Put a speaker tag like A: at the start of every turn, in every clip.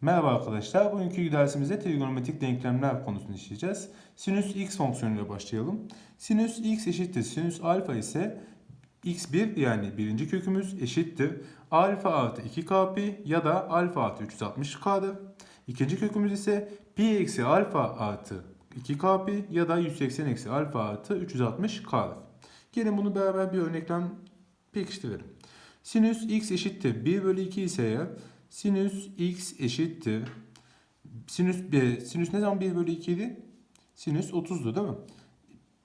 A: Merhaba arkadaşlar. Bugünkü dersimizde trigonometrik denklemler konusunu işleyeceğiz. Sinüs x fonksiyonuyla başlayalım. Sinüs x eşittir. Sinüs alfa ise x1 yani birinci kökümüz eşittir. Alfa artı 2k pi ya da alfa artı 360k'dır. İkinci kökümüz ise pi eksi alfa artı 2k pi ya da 180 eksi alfa artı 360k'dır. Gelin bunu beraber bir örneklem pekiştirelim. Sinüs x eşittir 1 bölü 2 ise eğer sinüs x eşittir. Sinüs, bir, sinüs ne zaman 1 bölü 2 idi? Sinüs 30'du değil mi?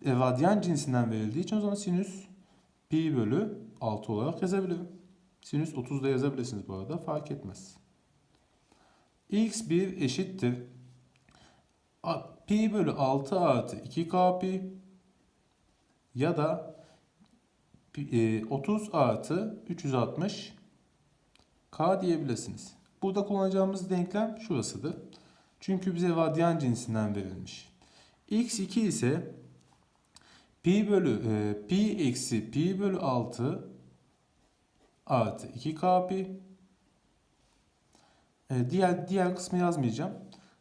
A: E, radyan cinsinden verildiği için o zaman sinüs pi bölü 6 olarak yazabilirim. Sinüs 30 da yazabilirsiniz bu arada fark etmez. x1 eşittir. A- Pi bölü 6 artı 2k pi ya da e, 30 artı 360 k diyebilirsiniz. Burada kullanacağımız denklem şurasıdır. Çünkü bize radyan cinsinden verilmiş. x2 ise pi bölü e, pi eksi pi bölü 6 artı 2k pi e, diğer diğer kısmı yazmayacağım.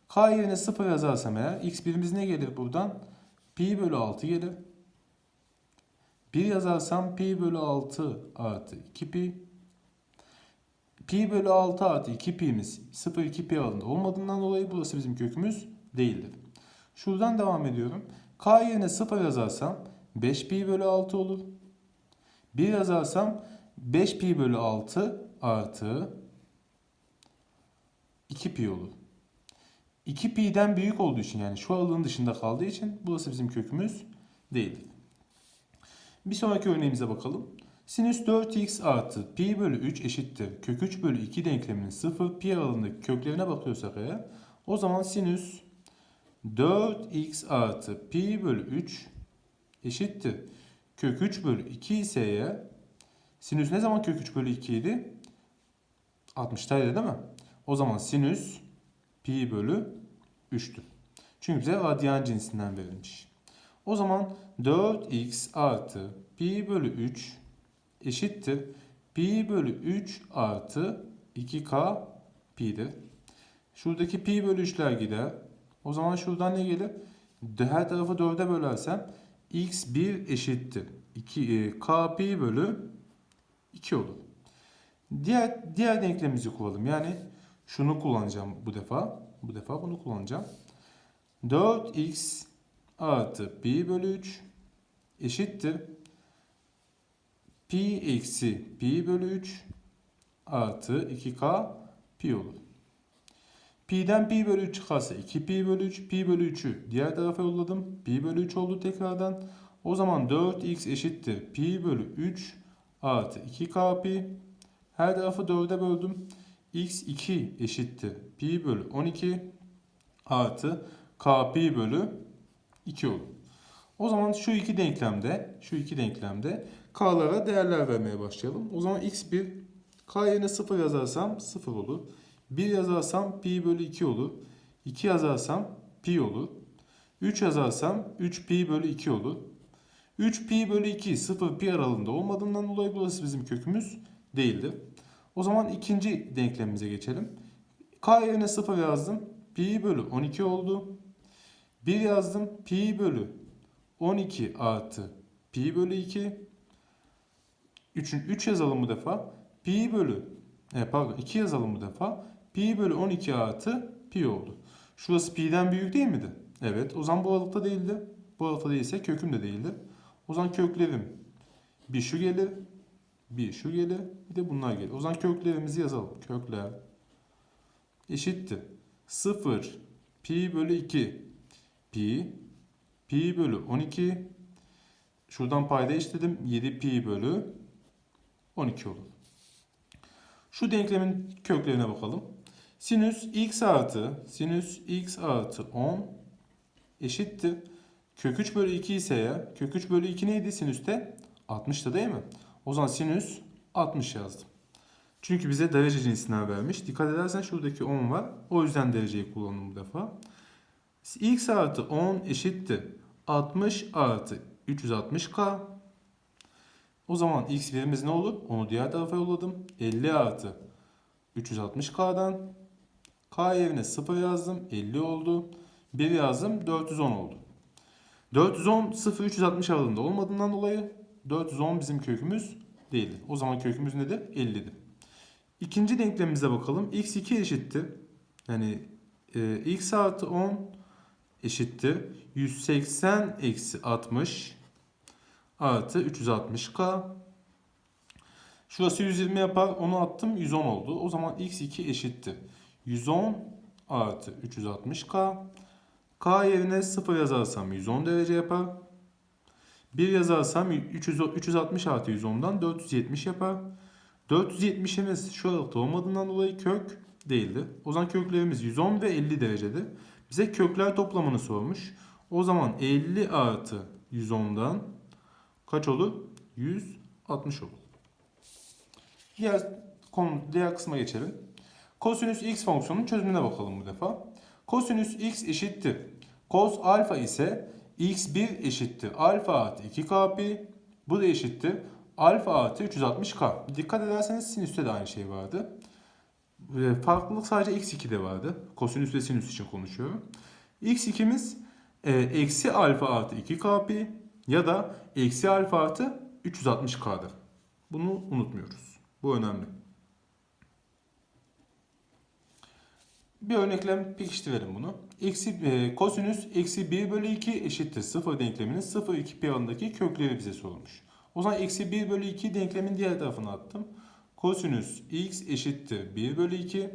A: K yerine 0 yazarsam eğer x birimiz ne gelir buradan? Pi bölü 6 gelir. 1 yazarsam pi bölü 6 artı 2 pi. Pi bölü 6 artı 2 pi'miz 0 2 pi aralığında olmadığından dolayı burası bizim kökümüz değildir. Şuradan devam ediyorum. K yerine 0 yazarsam 5 pi bölü 6 olur. 1 yazarsam 5 pi bölü 6 artı 2 pi olur. 2 pi'den büyük olduğu için yani şu aralığın dışında kaldığı için burası bizim kökümüz değildir. Bir sonraki örneğimize bakalım. Sinüs 4x artı pi bölü 3 eşittir. Kök 3 bölü 2 denkleminin 0 pi aralığındaki köklerine bakıyorsak eğer o zaman sinüs 4x artı pi bölü 3 eşittir. Kök 3 bölü 2 ise eğer sinüs ne zaman kök 3 bölü 2 idi? 60'taydı değil mi? O zaman sinüs pi bölü 3'tür. Çünkü bize radyan cinsinden verilmiş. O zaman 4x artı pi bölü 3 eşittir. Pi bölü 3 artı 2k pi'dir. Şuradaki pi bölü 3'ler gider. O zaman şuradan ne gelir? Her tarafı 4'e bölersem x1 eşittir. 2, e, k pi bölü 2 olur. Diğer diğer denklemimizi kullanalım. Yani şunu kullanacağım bu defa. Bu defa bunu kullanacağım. 4x artı pi bölü 3 eşittir. Pi eksi pi bölü 3 artı 2k pi olur. Pi'den pi bölü 3 çıkarsa 2 pi bölü 3 pi bölü 3'ü diğer tarafa yolladım. Pi bölü 3 oldu tekrardan. O zaman 4x eşittir pi bölü 3 artı 2k pi. Her tarafı 4'e böldüm. x2 eşittir pi bölü 12 artı k pi bölü 2 olur. O zaman şu iki denklemde, şu iki denklemde k'lara değerler vermeye başlayalım. O zaman x1 k yerine 0 yazarsam 0 olur. 1 yazarsam pi bölü 2 olur. 2 yazarsam pi olur. 3 yazarsam 3 pi bölü 2 olur. 3 pi bölü 2 0 pi aralığında olmadığından dolayı burası bizim kökümüz değildir. O zaman ikinci denklemimize geçelim. K yerine 0 yazdım. Pi bölü 12 oldu. 1 yazdım. Pi bölü 12 artı pi bölü 2. 3, 3 yazalım bu defa. Pi bölü e, pardon 2 yazalım bu defa. Pi bölü 12 artı pi oldu. Şurası pi'den büyük değil miydi? Evet. O zaman bu aralıkta değildi. Bu aralıkta değilse köküm de değildi. O zaman köklerim bir şu gelir. Bir şu gelir. Bir de bunlar gelir. O zaman köklerimizi yazalım. Kökler eşittir. 0 pi bölü 2 pi pi bölü 12 şuradan payda işledim 7 pi bölü 12 olur. Şu denklemin köklerine bakalım. Sinüs x artı sinüs x artı 10 eşittir. Kök 3 bölü 2 ise ya kök 3 bölü 2 neydi sinüste? 60'tı değil mi? O zaman sinüs 60 yazdım. Çünkü bize derece cinsinden vermiş. Dikkat edersen şuradaki 10 var. O yüzden dereceyi kullandım bu defa. x artı 10 eşittir. 60 artı 360k. O zaman x birimiz ne olur? Onu diğer tarafa yolladım. 50 artı 360k'dan K yerine 0 yazdım. 50 oldu. 1 yazdım. 410 oldu. 410 0 360 aralığında olmadığından dolayı 410 bizim kökümüz değildi. O zaman kökümüz nedir? 50'dir. İkinci denklemimize bakalım. x2 eşittir. Yani e, x artı 10 eşittir. 180 eksi 60 artı 360k. Şurası 120 yapar. Onu attım 110 oldu. O zaman x2 eşittir. 110 artı 360k. K yerine 0 yazarsam 110 derece yapar. 1 yazarsam 300, 360 artı 110'dan 470 yapar. 470'imiz şu aralıkta olmadığından dolayı kök değildi. O zaman köklerimiz 110 ve 50 derecedir. Bize kökler toplamını sormuş. O zaman 50 artı 110'dan kaç olur? 160 olur. Diğer konu, diğer kısma geçelim. Kosinüs x fonksiyonunun çözümüne bakalım bu defa. Kosinüs x eşittir. Cos alfa ise x1 eşittir. Alfa artı 2k pi. Bu da eşittir. Alfa artı 360k. Dikkat ederseniz sinüste de aynı şey vardı. Farklılık sadece x2'de vardı. Kosinüs ve sinüs için konuşuyorum. x2'miz e, eksi alfa artı 2k pi ya da eksi alfa artı 360k'dır. Bunu unutmuyoruz. Bu önemli. Bir örneklem pekiştirelim bunu. Eksi, e, kosinüs eksi 1 bölü 2 eşittir 0 denkleminin 0 2 pi alanındaki kökleri bize sorulmuş. O zaman eksi 1 bölü 2 denklemin diğer tarafına attım. Kosinüs x eşittir 1 bölü 2.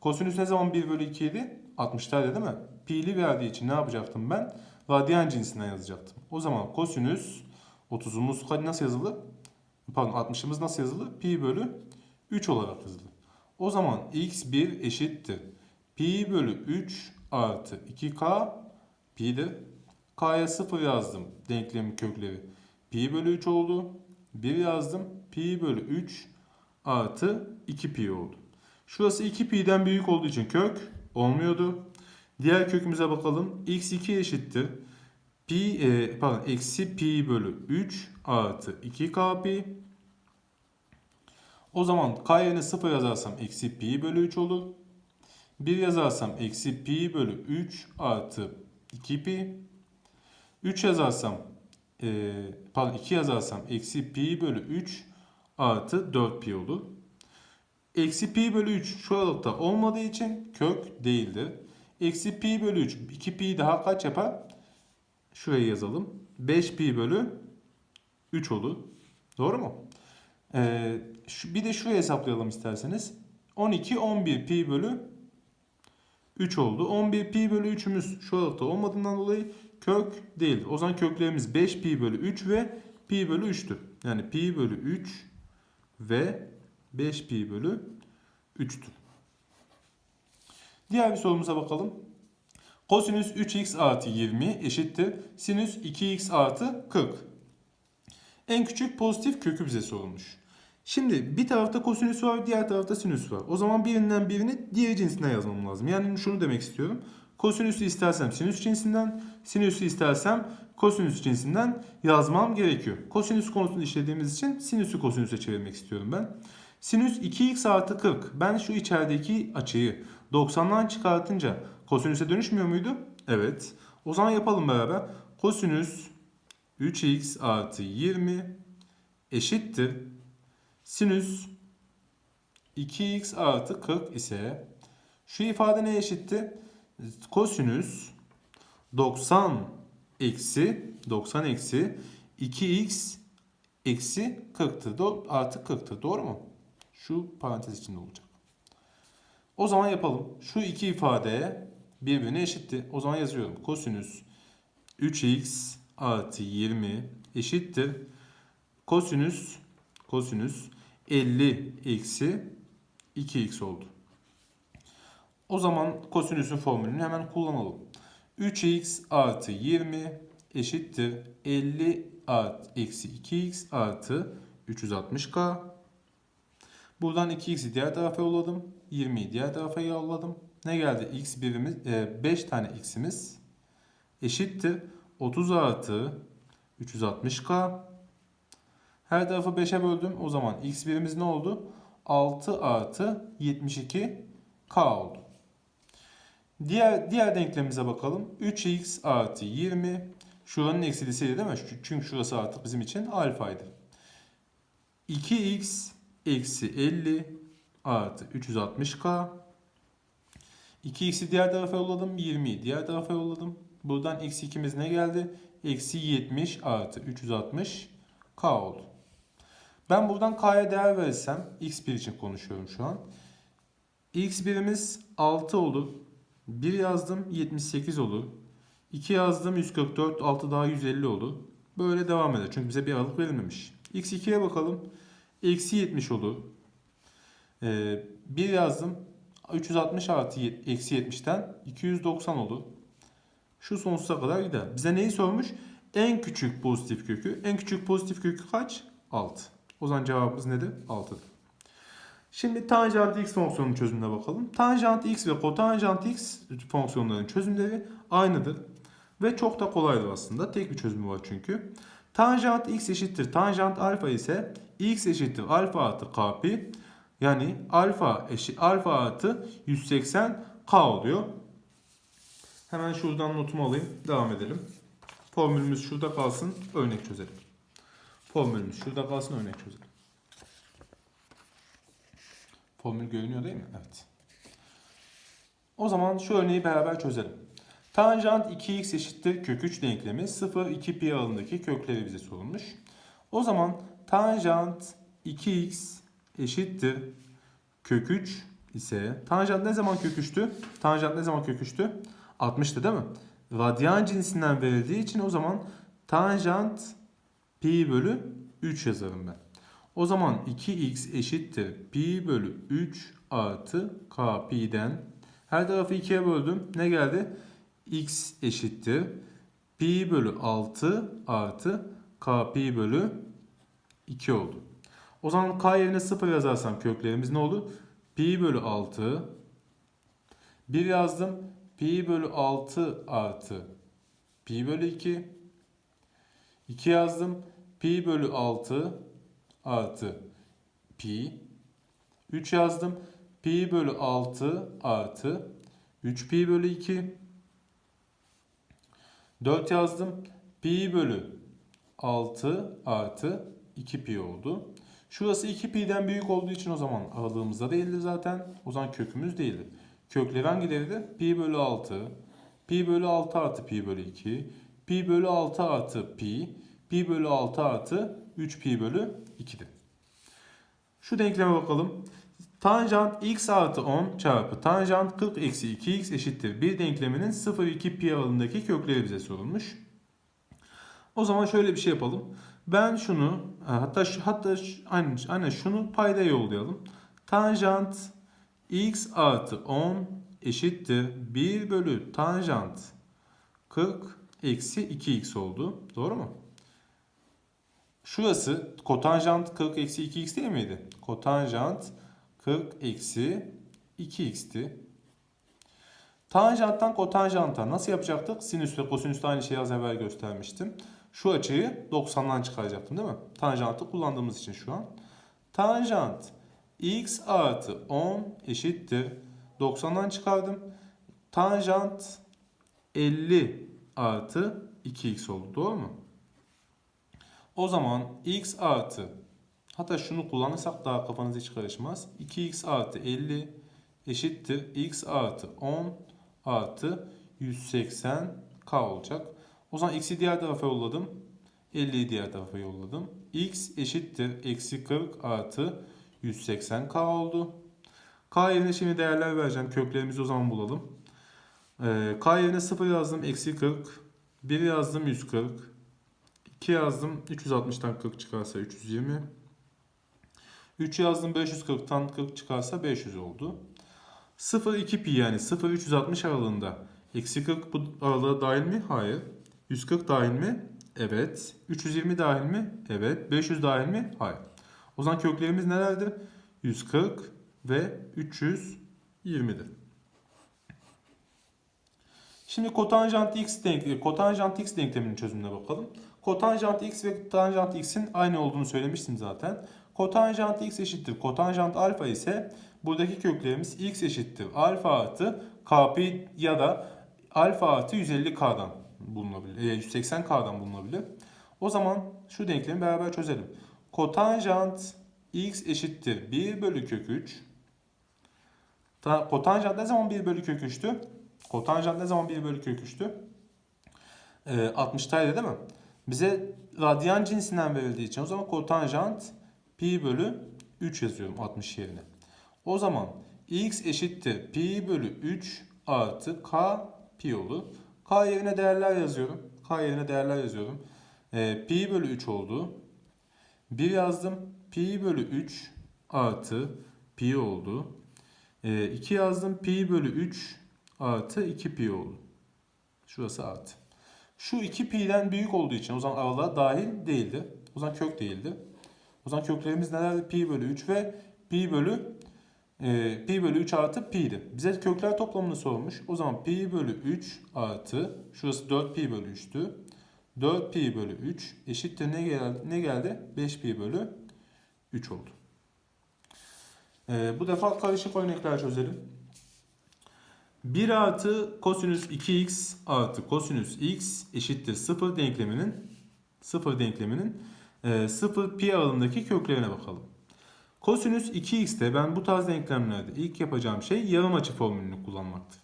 A: Kosinüs ne zaman 1 bölü 2 idi? 60'larda değil mi? Pi'li verdiği için ne yapacaktım ben? Radyan cinsinden yazacaktım. O zaman kosinüs 30'umuz nasıl yazılır? Pardon 60'ımız nasıl yazılır? Pi bölü 3 olarak yazılır. O zaman x1 eşittir. Pi bölü 3 artı 2k pi'dir. K'ya 0 yazdım denklemin kökleri. Pi bölü 3 oldu. 1 yazdım. Pi bölü 3 artı 2 pi oldu. Şurası 2 pi'den büyük olduğu için kök olmuyordu. Diğer kökümüze bakalım. x2 eşittir. Pi, e, pardon, eksi pi bölü 3 artı 2k pi. O zaman k yerine 0 yazarsam eksi pi bölü 3 olur. 1 yazarsam eksi pi bölü 3 artı 2 pi. 3 yazarsam e, pardon 2 yazarsam eksi pi bölü 3 artı 4 pi olur. Eksi pi bölü 3 şu aralıkta olmadığı için kök değildir. Eksi pi bölü 3 2 pi daha kaç yapar? Şuraya yazalım. 5 pi bölü 3 olur. Doğru mu? Ee, şu, bir de şuraya hesaplayalım isterseniz. 12 11 pi bölü 3 oldu. 11 pi bölü 3'ümüz şu aralıkta olmadığından dolayı kök değil. O zaman köklerimiz 5 pi bölü 3 ve pi bölü 3'tür. Yani pi bölü 3 ve 5 pi bölü 3'tür. Diğer bir sorumuza bakalım. Kosinüs 3x artı 20 eşittir. Sinüs 2x artı 40. En küçük pozitif kökü bize sorulmuş. Şimdi bir tarafta kosinüs var, diğer tarafta sinüs var. O zaman birinden birini diğer cinsinden yazmam lazım. Yani şunu demek istiyorum. Kosinüsü istersem sinüs cinsinden, sinüsü istersem kosinüs cinsinden yazmam gerekiyor. Kosinüs konusunu işlediğimiz için sinüsü kosinüse çevirmek istiyorum ben. Sinüs 2x artı 40. Ben şu içerideki açıyı 90'dan çıkartınca kosinüse dönüşmüyor muydu? Evet. O zaman yapalım beraber. Kosinüs 3x artı 20 eşittir. Sinüs 2x artı 40 ise şu ifade ne eşitti? Kosinüs 90 eksi 90 eksi 2x eksi 40'tır. Artı 40'tır. Doğru mu? Şu parantez içinde olacak. O zaman yapalım. Şu iki ifadeye birbirine eşitti. O zaman yazıyorum. Kosinüs 3x artı 20 eşittir. Kosinüs kosinüs 50 eksi 2x oldu. O zaman kosinüsün formülünü hemen kullanalım. 3x artı 20 eşittir 50 artı eksi 2x artı 360k. Buradan 2x'i diğer tarafa yolladım. 20'yi diğer tarafa yolladım. Ne geldi? x birimiz 5 e, tane x'imiz eşittir 30 artı 360k. Her tarafı 5'e böldüm. O zaman x birimiz ne oldu? 6 artı 72k oldu. Diğer diğer denklemimize bakalım. 3x artı 20. Şuranın eksilisiydi değil mi? Çünkü şurası artık bizim için alfaydı. 2x eksi 50 artı 360k. 2x'i diğer tarafa yolladım. 20'yi diğer tarafa yolladım. Buradan eksi 2'miz ne geldi? Eksi 70 artı 360k oldu. Ben buradan k'ya değer verirsem x1 için konuşuyorum şu an. x1'imiz 6 olur. 1 yazdım 78 olur. 2 yazdım 144, 6 daha 150 olur. Böyle devam eder. Çünkü bize bir aralık verilmemiş. x2'ye bakalım. Eksi 70 olur. Ee, 1 yazdım. 360 artı eksi 70'ten 290 olur. Şu sonsuza kadar gider. Bize neyi sormuş? En küçük pozitif kökü. En küçük pozitif kökü kaç? 6. O zaman cevabımız nedir? 6'dır. Şimdi tanjant x fonksiyonunun çözümüne bakalım. Tanjant x ve kotanjant x fonksiyonlarının çözümleri aynıdır. Ve çok da kolaydır aslında. Tek bir çözümü var çünkü. Tanjant x eşittir. Tanjant alfa ise x eşittir alfa artı k. Yani alfa eşit alfa artı 180 k oluyor. Hemen şuradan notumu alayım. Devam edelim. Formülümüz şurada kalsın. Örnek çözelim. Formülümüz şurada kalsın. Örnek çözelim. Formül görünüyor değil mi? Evet. O zaman şu örneği beraber çözelim. Tanjant 2x eşittir kök 3 denklemi 0 2 pi aralığındaki kökleri bize sorulmuş. O zaman tanjant 2x eşittir kök 3 ise tanjant ne zaman kök 3'tü? Tanjant ne zaman kök 3'tü? 60'tı değil mi? Radyan cinsinden verildiği için o zaman tanjant pi bölü 3 yazarım ben. O zaman 2x eşittir pi bölü 3 artı k pi'den her tarafı 2'ye böldüm. Ne geldi? x eşittir pi bölü 6 artı k pi bölü 2 oldu. O zaman k yerine 0 yazarsam köklerimiz ne olur? Pi bölü 6 1 yazdım. Pi bölü 6 artı pi bölü 2 2 yazdım. Pi bölü 6 artı pi 3 yazdım. Pi bölü 6 artı 3 pi bölü 2 4 yazdım. Pi bölü 6 artı 2 pi oldu. Şurası 2 pi'den büyük olduğu için o zaman aralığımızda değildi zaten. O zaman kökümüz değildi. Kökleri hangileriydi? Pi bölü 6, pi bölü 6 artı pi bölü 2, pi bölü 6 artı pi, pi bölü 6 artı 3 pi bölü 2'dir. Şu denkleme bakalım. Tanjant x artı 10 çarpı tanjant 40 eksi 2x eşittir. Bir denkleminin 0-2 pi aralığındaki kökleri bize sorulmuş. O zaman şöyle bir şey yapalım. Ben şunu hatta şu, hatta şu, aynen, aynen şunu payda yollayalım. Tanjant x artı 10 eşittir 1 bölü tanjant 40 eksi 2x oldu. Doğru mu? Şurası kotanjant 40 eksi 2x değil miydi? Kotanjant 40 eksi 2x'ti. Tanjanttan kotanjanta nasıl yapacaktık? Sinüs ve kosinüs aynı şeyi az evvel göstermiştim. Şu açıyı 90'dan çıkaracaktım değil mi? Tanjantı kullandığımız için şu an. Tanjant x artı 10 eşittir. 90'dan çıkardım. Tanjant 50 artı 2x oldu. Doğru mu? O zaman x artı hatta şunu kullanırsak daha kafanız hiç karışmaz. 2x artı 50 eşittir x artı 10 artı 180k olacak. O zaman x'i diğer tarafa yolladım. 50'yi diğer tarafa yolladım. x eşittir eksi 40 artı 180k oldu. K yerine şimdi değerler vereceğim. Köklerimizi o zaman bulalım. Ee, K yerine 0 yazdım. Eksi 40. 1 yazdım 140. 2 yazdım 360'tan 40 çıkarsa 320. 3 yazdım 540'tan 40 çıkarsa 500 oldu. 0 2 pi yani 0 360 aralığında eksi 40 bu aralığa dahil mi? Hayır. 140 dahil mi? Evet. 320 dahil mi? Evet. 500 dahil mi? Hayır. O zaman köklerimiz nelerdir? 140 ve 320'dir. Şimdi kotanjant x denk kotanjant x denkleminin çözümüne bakalım. Kotanjant x ve tanjant x'in aynı olduğunu söylemiştim zaten. Kotanjant x eşittir kotanjant alfa ise buradaki köklerimiz x eşittir alfa artı kp ya da alfa artı 150k'dan bulunabilir. E, 180k'dan bulunabilir. O zaman şu denklemi beraber çözelim. Kotanjant x eşittir 1 bölü kök 3. Ta- Kotanjant ne zaman 1 bölü kök 3'tü? Kotanjant ne zaman 1 bölü kök 3'tü? Ee, 60'taydı değil mi? Bize radyan cinsinden verildiği için o zaman kotanjant pi bölü 3 yazıyorum 60 yerine. O zaman x eşittir pi bölü 3 artı k pi olur. K yerine değerler yazıyorum. K yerine değerler yazıyorum. Ee, pi bölü 3 oldu. 1 yazdım. Pi bölü 3 artı pi oldu. 2 yazdım. Pi bölü 3 artı 2 pi oldu. Şurası artı. Şu 2 pi'den büyük olduğu için o zaman aralığa dahil değildi. O zaman kök değildi. O zaman köklerimiz nelerdi? Pi bölü 3 ve pi bölü e, pi bölü 3 artı pi'di. Bize kökler toplamını sormuş. O zaman pi bölü 3 artı şurası 4 pi bölü 3'tü. 4 pi bölü 3 eşittir ne geldi? Ne geldi? 5 pi bölü 3 oldu. E, bu defa karışık örnekler çözelim. 1 artı kosinüs 2x artı kosinüs x eşittir 0 denkleminin 0 denkleminin e, 0 pi aralığındaki köklerine bakalım. Kosinüs 2x'te ben bu tarz denklemlerde ilk yapacağım şey yarım açı formülünü kullanmaktır.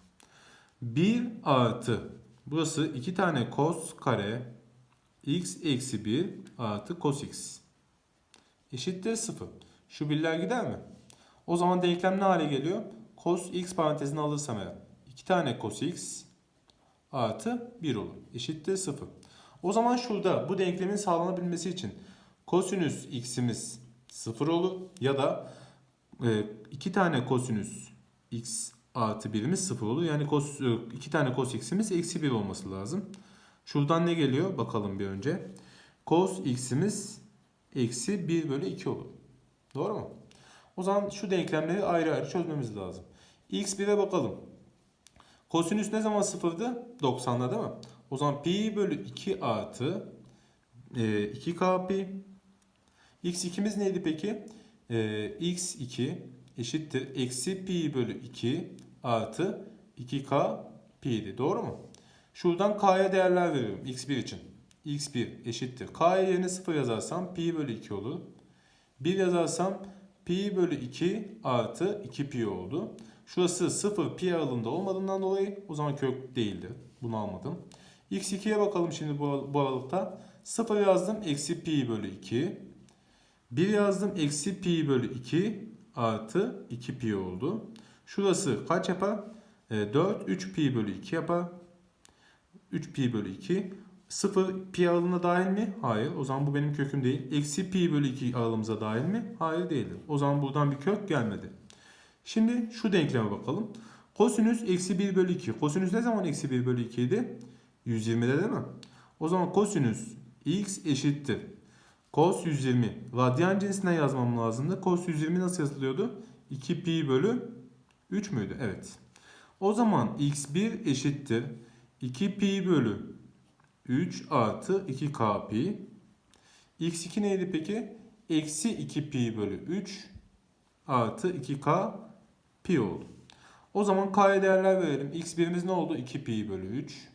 A: 1 artı burası 2 tane cos kare x eksi 1 artı cos x eşittir 0. Şu birler gider mi? O zaman denklem ne hale geliyor? Cos x parantezini alırsam eğer 2 tane cos x artı 1 olur. Eşittir 0. O zaman şurada bu denklemin sağlanabilmesi için kosinüs x'imiz 0 olur ya da 2 tane kosinüs x artı 1'imiz 0 olur. Yani cos, 2 tane cos x'imiz eksi 1 olması lazım. Şuradan ne geliyor? Bakalım bir önce. Cos x'imiz eksi 1 bölü 2 olur. Doğru mu? O zaman şu denklemleri ayrı ayrı çözmemiz lazım. x1'e bakalım. Kosinüs ne zaman sıfırdı? 90'da değil mi? O zaman pi bölü 2 artı e, 2k pi. X2'miz neydi peki? E, x2 eşittir. Eksi pi bölü 2 artı 2k pi'ydi. Doğru mu? Şuradan k'ya değerler veriyorum x1 için. x1 eşittir. k yerine 0 yazarsam pi bölü 2 olur. 1 yazarsam pi bölü 2 artı 2 pi oldu. Şurası 0 pi aralığında olmadığından dolayı o zaman kök değildi. Bunu almadım. x2'ye bakalım şimdi bu, bu aralıkta. 0 yazdım eksi pi bölü 2. 1 yazdım eksi pi bölü 2 artı 2 pi oldu. Şurası kaç yapar? E, 4 3 pi bölü 2 yapar. 3 pi bölü 2. 0 pi aralığına dahil mi? Hayır. O zaman bu benim köküm değil. Eksi pi bölü 2 aralığımıza dahil mi? Hayır değildir. O zaman buradan bir kök gelmedi. Şimdi şu denkleme bakalım. Kosinüs eksi 1 bölü 2. Kosinüs ne zaman eksi 1 bölü 2 idi? 120'de değil mi? O zaman kosinüs x eşittir. Cos 120. Radyan cinsinden yazmam lazımdı. Cos 120 nasıl yazılıyordu? 2 pi bölü 3 müydü? Evet. O zaman x1 eşittir. 2 pi bölü 3 artı 2k pi. x2 neydi peki? Eksi 2 pi bölü 3 artı 2k pi oldu. O zaman k'ya değerler verelim. x1'imiz ne oldu? 2 pi bölü 3.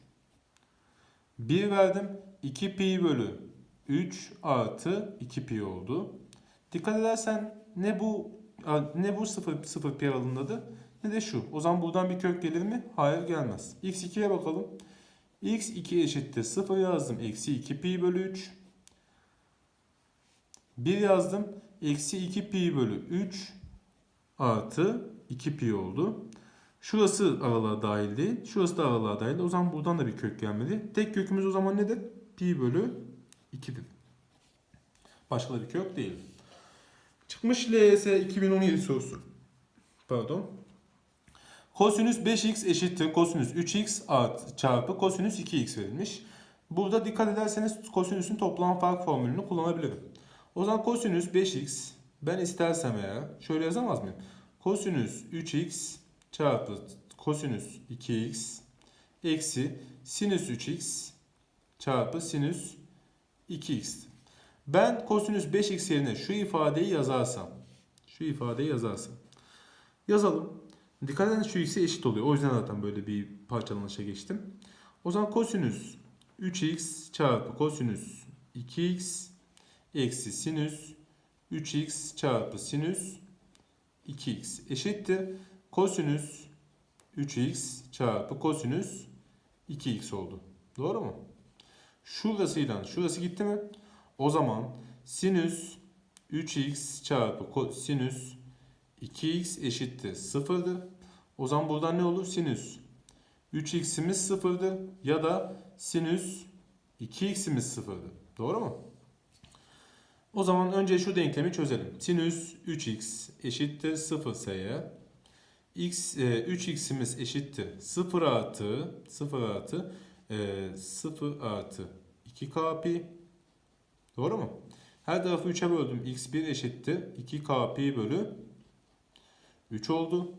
A: 1 verdim. 2 pi bölü 3 artı 2 pi oldu. Dikkat edersen ne bu ne bu 0 0 pi aralığındadır ne de şu. O zaman buradan bir kök gelir mi? Hayır gelmez. x2'ye bakalım. x2 eşittir 0 yazdım. Eksi 2 pi bölü 3. 1 yazdım. Eksi 2 pi bölü 3 artı 2 pi oldu. Şurası aralığa dahil değil. Şurası da aralığa dahil. O zaman buradan da bir kök gelmedi. Tek kökümüz o zaman nedir? Pi bölü 2'dir. Başka da bir kök değil. Çıkmış LYS 2017 sorusu. Pardon. Kosinüs 5x eşittir kosinüs 3x artı çarpı kosinüs 2x verilmiş. Burada dikkat ederseniz kosinüsün toplam fark formülünü kullanabilirim. O zaman kosinüs 5x ben istersem eğer şöyle yazamaz mıyım? Kosinüs 3x çarpı kosinüs 2x eksi sinüs 3x çarpı sinüs 2x. Ben kosinüs 5x yerine şu ifadeyi yazarsam şu ifadeyi yazarsam yazalım. Dikkat edin şu ikisi eşit oluyor. O yüzden zaten böyle bir parçalanışa geçtim. O zaman kosinüs 3x çarpı kosinüs 2x eksi sinüs 3x çarpı sinüs 2x eşittir. Kosinüs 3x çarpı kosinüs 2x oldu. Doğru mu? Şurasıyla şurası gitti mi? O zaman sinüs 3x çarpı sinüs 2x eşittir 0'dır. O zaman buradan ne olur? Sinüs 3x'imiz 0'dır ya da sinüs 2x'imiz 0'dır. Doğru mu? O zaman önce şu denklemi çözelim. Sinüs 3x eşittir 0 ise x, e, 3x'imiz eşittir 0 artı 0 artı e, 0 artı 2k pi. Doğru mu? Her tarafı 3'e böldüm. x1 eşittir 2k pi bölü 3 oldu.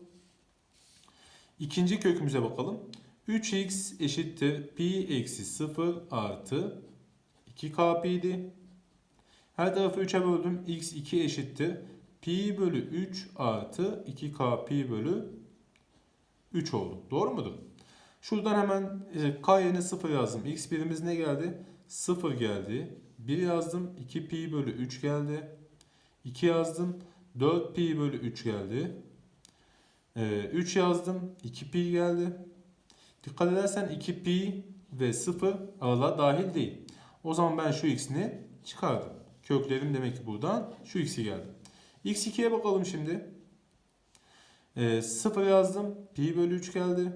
A: İkinci kökümüze bakalım. 3x eşittir pi eksi 0 artı 2k pi'di. Her tarafı 3'e böldüm. x2 eşittir pi bölü 3 artı 2k pi bölü 3 oldu. Doğru mudur? Şuradan hemen k yerine 0 yazdım. x birimiz ne geldi? 0 geldi. 1 yazdım. 2 pi bölü 3 geldi. 2 yazdım. 4 pi bölü 3 geldi. Ee, 3 yazdım. 2 pi geldi. Dikkat edersen 2 pi ve 0 aralığa dahil değil. O zaman ben şu x'ini çıkardım. Köklerim demek ki buradan şu x'i geldi. x2'ye bakalım şimdi. Ee, 0 yazdım. Pi bölü 3 geldi.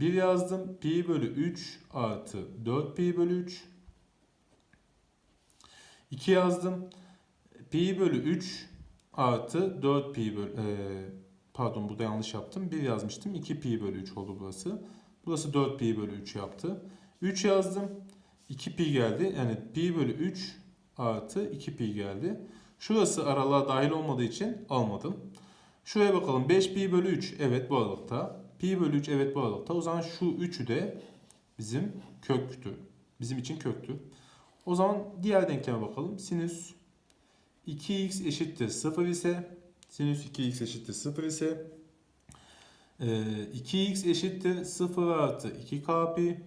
A: 1 yazdım. Pi bölü 3 artı 4 pi bölü 3. 2 yazdım. Pi bölü 3 artı 4 pi bölü... ee, pardon burada yanlış yaptım. 1 yazmıştım. 2 pi bölü 3 oldu burası. Burası 4 pi bölü 3 yaptı. 3 yazdım. 2 pi geldi. Yani pi bölü 3 artı 2 pi geldi. Şurası aralığa dahil olmadığı için almadım. Şuraya bakalım. 5 pi bölü 3 evet bu aralıkta. Pi bölü 3 evet bu aralıkta. O zaman şu 3'ü de bizim köktü. Bizim için köktü. O zaman diğer denkleme bakalım. Sinüs 2x eşittir 0 ise sinüs 2x eşittir 0 ise e, 2x eşittir 0 artı 2k pi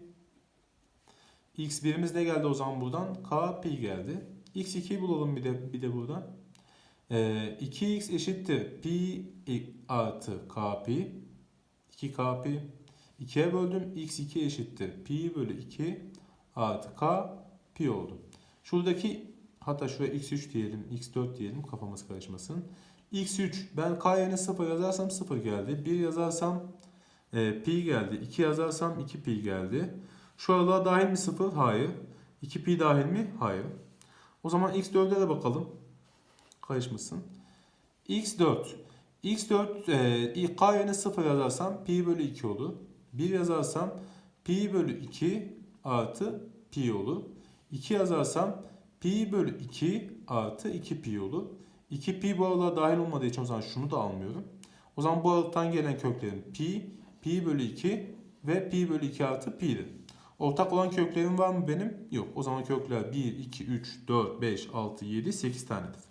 A: x birimiz ne geldi o zaman buradan? k pi geldi. x2'yi bulalım bir de bir de buradan. E, 2x eşittir pi artı k pi 2k pi 2'ye böldüm. x2 eşittir pi bölü 2 artı k pi oldu. Şuradaki hatta şuraya x3 diyelim, x4 diyelim kafamız karışmasın. x3 ben k yerine 0 yazarsam 0 geldi. 1 yazarsam e, pi geldi. 2 yazarsam 2 pi geldi. Şu aralığa dahil mi 0? Hayır. 2 pi dahil mi? Hayır. O zaman x4'e de bakalım. Karışmasın. x4 x4 e, k yerine 0 yazarsam pi bölü 2 olur. 1 yazarsam pi bölü 2 artı pi olur. 2 yazarsam pi bölü 2 artı 2 pi olur. 2 pi bu aralığa dahil olmadığı için o zaman şunu da almıyorum. O zaman bu aralıktan gelen köklerim pi, pi bölü 2 ve pi bölü 2 artı pi'dir. Ortak olan köklerim var mı benim? Yok. O zaman kökler 1, 2, 3, 4, 5, 6, 7, 8 tanedir.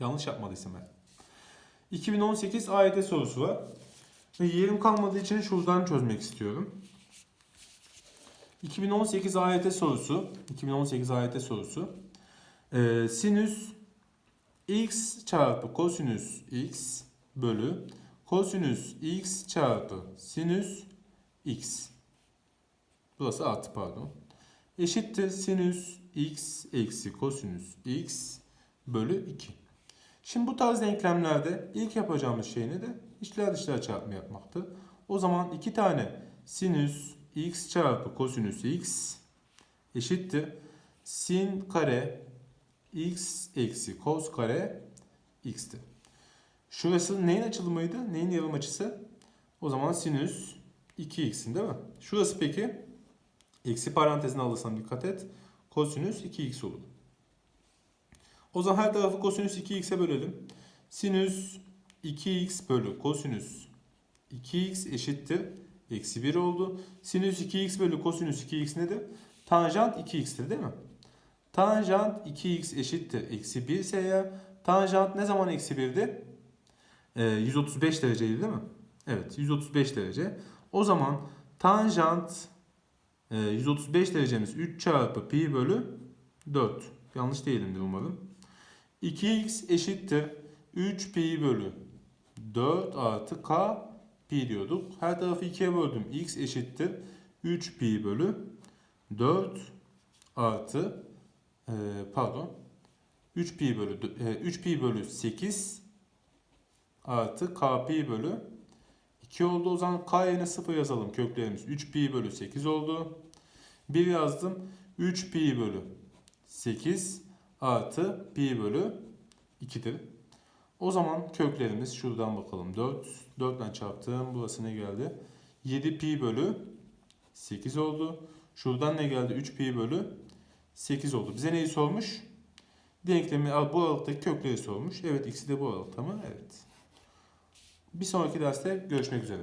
A: Yanlış yapmadıysam ben. 2018 AYT sorusu var. Ve yerim kalmadığı için şuradan çözmek istiyorum. 2018 AYT sorusu. 2018 AYT sorusu. Ee, sinüs x çarpı kosinüs x bölü kosinüs x çarpı sinüs x. Burası artı pardon. Eşittir sinüs x eksi kosinüs x bölü 2. Şimdi bu tarz denklemlerde ilk yapacağımız şey ne de içler dışlar çarpımı yapmaktır. O zaman iki tane sinüs x çarpı kosinüs x eşittir sin kare x eksi kos kare x'tir. Şurası neyin açılımıydı? Neyin yarım açısı? O zaman sinüs 2x'in değil mi? Şurası peki? Eksi parantezine alırsam dikkat et. Kosinüs 2x olur. O zaman her tarafı kosinüs 2x'e bölelim. Sinüs 2x bölü kosinüs 2x eşittir. Eksi 1 oldu. Sinüs 2x bölü kosinüs 2x nedir? Tanjant 2x'tir değil mi? Tanjant 2x eşittir. Eksi 1 ise eğer tanjant ne zaman eksi 1'di? Ee, 135 dereceydi değil mi? Evet 135 derece. O zaman tanjant e, 135 derecemiz 3 çarpı pi bölü 4. Yanlış değilimdir umarım. 2x eşittir 3 pi bölü 4 artı k pi diyorduk. Her tarafı 2'ye böldüm. x eşittir 3 pi bölü 4 artı e, pardon 3 pi bölü e, 3 pi bölü 8 artı k pi bölü 2 oldu. O zaman k yerine 0 yazalım. Köklerimiz 3 pi bölü 8 oldu. 1 yazdım. 3 pi bölü 8 artı pi bölü 2'dir. O zaman köklerimiz şuradan bakalım. 4. 4 ile çarptım. Burası ne geldi? 7 pi bölü 8 oldu. Şuradan ne geldi? 3 pi bölü 8 oldu. Bize neyi sormuş? Denklemi bu aralıktaki kökleri sormuş. Evet ikisi de bu aralıkta mı? Evet. Bir sonraki derste görüşmek üzere.